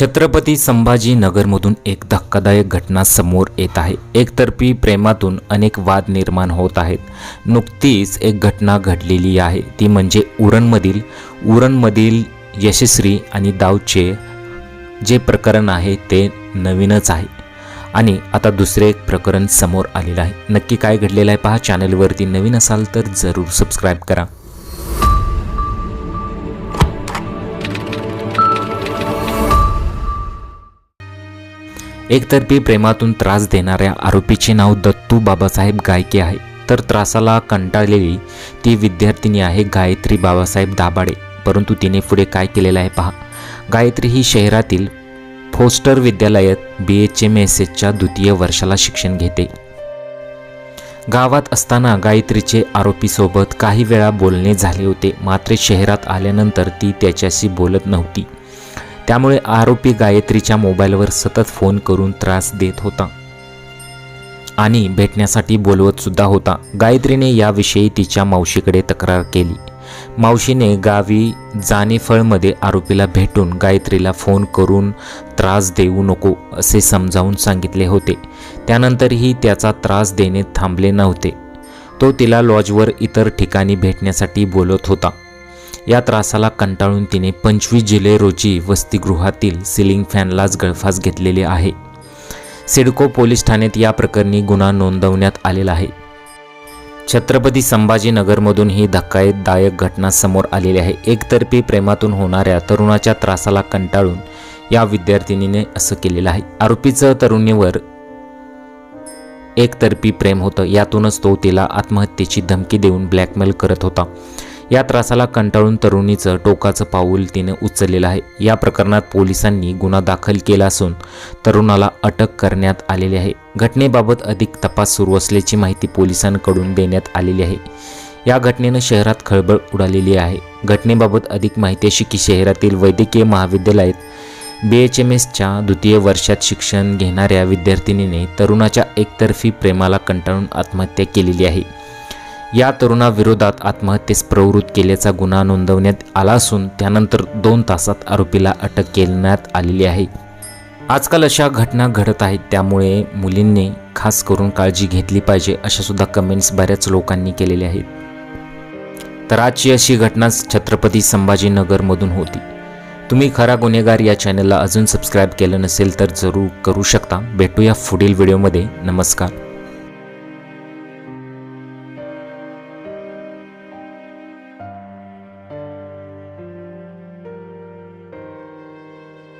छत्रपती संभाजी नगरमधून एक धक्कादायक घटना समोर येत आहे. एकतर्फी प्रेमातून अनेक वाद निर्माण होत आहेत. नुकतीच एक घटना घडलेली आहे. ती म्हणजे उरणमधील उरणमधील यशस्वी आणि दाऊदचे जे प्रकरण आहे ते नवीनच आहे. आणि आता दुसरे एक प्रकरण समोर आलेलं आहे. नक्की काय घडलेलं आहे पहा. चॅनलवरती नवीन असाल तर जरूर सबस्क्राईब करा. एकतर्फी प्रेमातून त्रास देणाऱ्या आरोपीचे नाव दत्तू बाबासाहेब गायके आहे. तर त्रासाला कंटाळलेली ती विद्यार्थिनी आहे गायत्री बाबासाहेब दाभाडे. परंतु तिने पुढे काय केलेलं आहे पहा. गायत्री ही शहरातील फोस्टर विद्यालयात बी एच एम एस एसच्या द्वितीय वर्षाला शिक्षण घेते. गावात असताना गायत्रीचे आरोपीसोबत काही वेळा बोलणे झाले होते. मात्र शहरात आल्यानंतर ती त्याच्याशी बोलत नव्हती. त्यामुळे आरोपी गायत्रीच्या मोबाईलवर सतत फोन करून त्रास देत होता. आणि भेटण्यासाठी बोलवत सुद्धा होता. गायत्रीने याविषयी तिच्या मावशीकडे तक्रार केली. मावशीने गावी जानेफळमध्ये आरोपीला भेटून गायत्रीला फोन करून त्रास देऊ नको असे समजावून सांगितले होते. त्यानंतरही त्याचा त्रास देणे थांबले नव्हते. तो तिला लॉजवर इतर ठिकाणी भेटण्यासाठी बोलत होता. या त्रासाला कंटाळून तिने पंचवीस जुलै रोजी वसतिगृहातील सिलिंग फॅनलाच गळफास घेतलेले आहे. सिडको पोलीस ठाण्यात या प्रकरणी गुन्हा नोंदवण्यात आलेला आहे. छत्रपती संभाजीनगरमधून ही धक्कादायक घटना समोर आलेली आहे. एकतर्फी प्रेमातून होणाऱ्या तरुणाच्या त्रासाला कंटाळून या विद्यार्थिनीने असं केलेलं आहे. आरोपीचं तरुणीवर एकतर्फी प्रेम होतं. यातूनच तो तिला आत्महत्येची धमकी देऊन ब्लॅकमेल करत होता. या त्रासाला कंटाळून तरुणीचं टोकाचं पाऊल तिने उचललेलं आहे. या प्रकरणात पोलिसांनी गुन्हा दाखल केला असून तरुणाला अटक करण्यात आलेली आहे. घटनेबाबत अधिक तपास सुरू असल्याची माहिती पोलिसांकडून देण्यात आलेली आहे. या घटनेनं शहरात खळबळ उडालेली आहे. घटनेबाबत अधिक माहिती अशी की शहरातील वैद्यकीय महाविद्यालयात बी एच एम एसच्या द्वितीय वर्षात शिक्षण घेणाऱ्या विद्यार्थिनीने तरुणाच्या एकतर्फी प्रेमाला कंटाळून आत्महत्या केलेली आहे. या तरुणाविरोधात आत्महत्येस प्रवृत्त केल्याचा गुन्हा नोंदवण्यात आला असून त्यानंतर दोन तासात आरोपीला अटक करण्यात आलेली आहे. आजकाल अशा घटना घडत आहेत त्यामुळे मुलींनी खास करून काळजी घेतली पाहिजे अशा सुद्धा कमेंट्स बऱ्याच लोकांनी केलेल्या आहेत. तर आजची अशी घटना छत्रपती संभाजीनगरमधून होती. तुम्ही खरा गुन्हेगार या चॅनलला अजून सबस्क्राईब केलं नसेल तर जरूर करू शकता. भेटूया पुढील व्हिडिओमध्ये नमस्कार.